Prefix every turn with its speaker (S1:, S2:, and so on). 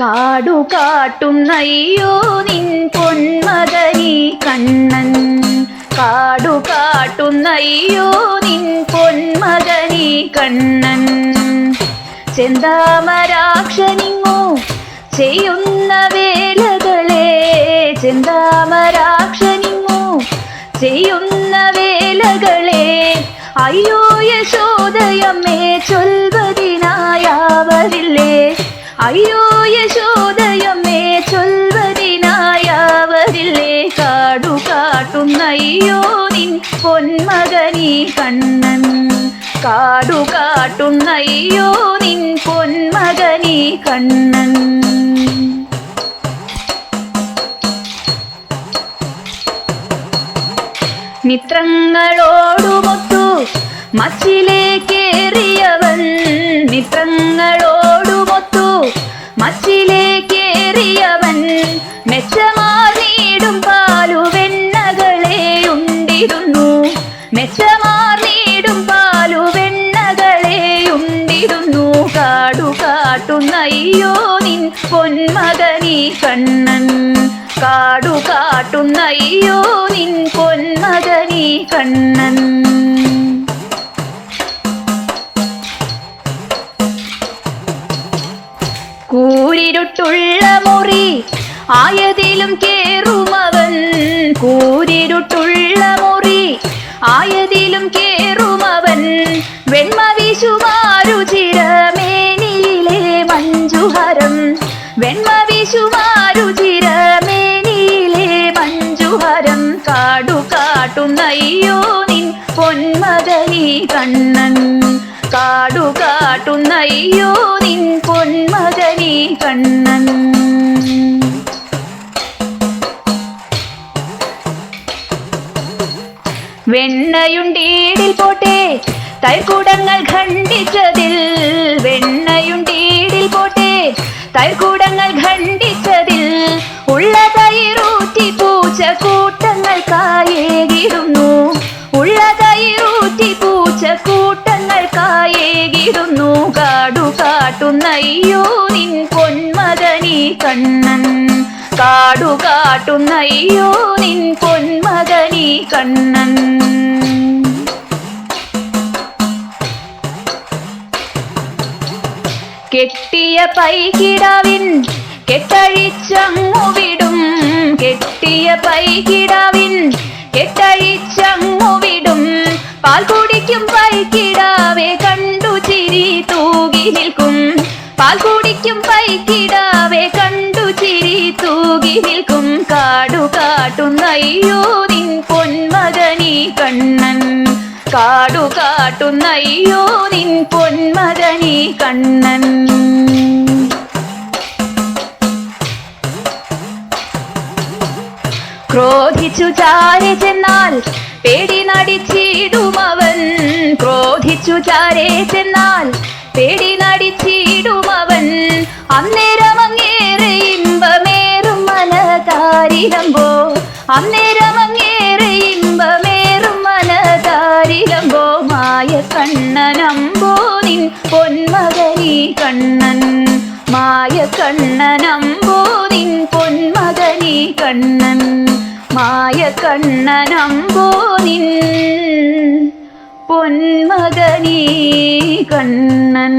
S1: കാടു കാട്ടുന്നയ്യോ നിൻ പൊന്മകനി കണ്ണൻ. കാടു കാട്ടുന്നയ്യോ നിൻ പൊന്മകനി കണ്ണൻ. ചെന്താമരാക്ഷനിങ്ങോ ചെയ്യുന്ന വേലകളെ ചെന്താമരാക്ഷനിങ്ങോ ചെയ്യുന്ന വേലകളെ അയ്യോ യശോദയമ്മേ ചൊൽവതിനായാവരില്ലേ? അയ്യോ കാടു കാട്ടുന്നയ്യോ നിൻ പൊന്മകനി കണ്ണൻ. കാടു കാട്ടുന്നയ്യോ നിൻ പൊന്മകനി കണ്ണൻ. മിത്രങ്ങളോടുമൊത്തു മച്ചിലേക്കേറിയവൻ മിത്രങ്ങളോടുമൊത്തു മച്ചിലേക്കേറിയവൻ ഉണ്ടിരുന്നു കാടു നിൻ പൊന്മകനി കണ്ണൻ? കാടുകാട്ടുന്നയ്യോ നിൻ പൊന്മകനി കണ്ണൻ? കൂരിരുട്ടുള്ള മുറി ആയതിലും കേറുമവൻ. കൂരിരുട്ടുള്ള മുറി ആയതിലും കേറുമവൻ. വെൺമവിശുമാ വിശുമാരുചിരമേനിയിലെ മഞ്ജുഹരം കാടു നിൻ പൊന്മകനി കണ്ണൻ. കാടു നിൻ പൊന്മകനി കണ്ണൻ. വെണ്ണയുണ്ടീടിൽ പോട്ടെ തൈക്കൂടങ്ങൾ ഖണ്ഡിച്ചതിൽ വെണ്ണയുണ്ടീടിൽ പോട്ടെ. തൈർക്കൂടങ്ങൾ ഖണ്ഡിച്ചതിൽ ഉള്ള തൈറൂറ്റി പൂച്ച കൂട്ടങ്ങൾ കായേകിടുന്നു. ഉള്ള തൈറൂറ്റി പൂച്ച കൂട്ടങ്ങൾ കായേകിടുന്നു. കാടു കാട്ടുന്നയ്യോ നിൻ പൊന്മകനി കണ്ണൻ. കാടു കാട്ടുന്നയ്യോ നിൻ പൊന്മകനി കണ്ണൻ. കെട്ടിയ പൈകിടാവിൻ കെട്ടഴിച്ചങ്ങു വിടും കെട്ടിയ പൈകിടാവിൻ കെട്ടഴിച്ചങ്ങു വിടും പാൽ കുടിക്കും പൈക്കിടാവെ കണ്ടു ചിരി തൂകി നിൽക്കും. പാൽ കുടിക്കും പൈക്കിടാവെ കണ്ടു ചിരി തൂകി നിൽക്കും. കാടു കാട്ടുന്നയ്യോ നിൻ പൊന്മകനി കണ്ണൻ. കാടു കാട്ടുന്നയ്യോ നിൻ പൊന്മകനി കണ്ണൻ. ക്രോധിച്ചു ചാരെ ചെന്നാൽ പേടി നടിച്ചിടുമവൻ ക്രോധിച്ചു ചാരെ ചെന്നാൽ പേടി നടിച്ചിടുമവൻ അന്നേരം അങ്ങേറെ ഇമ്പമേറും മനതാരിരമ്പോ അന്നേരം കണ്ണനമ്പോ നിൻ പൊന്മകനി കണ്ണൻ മായ കണ്ണനമ്പൂതിൻ പൊന്മകനി കണ്ണൻ.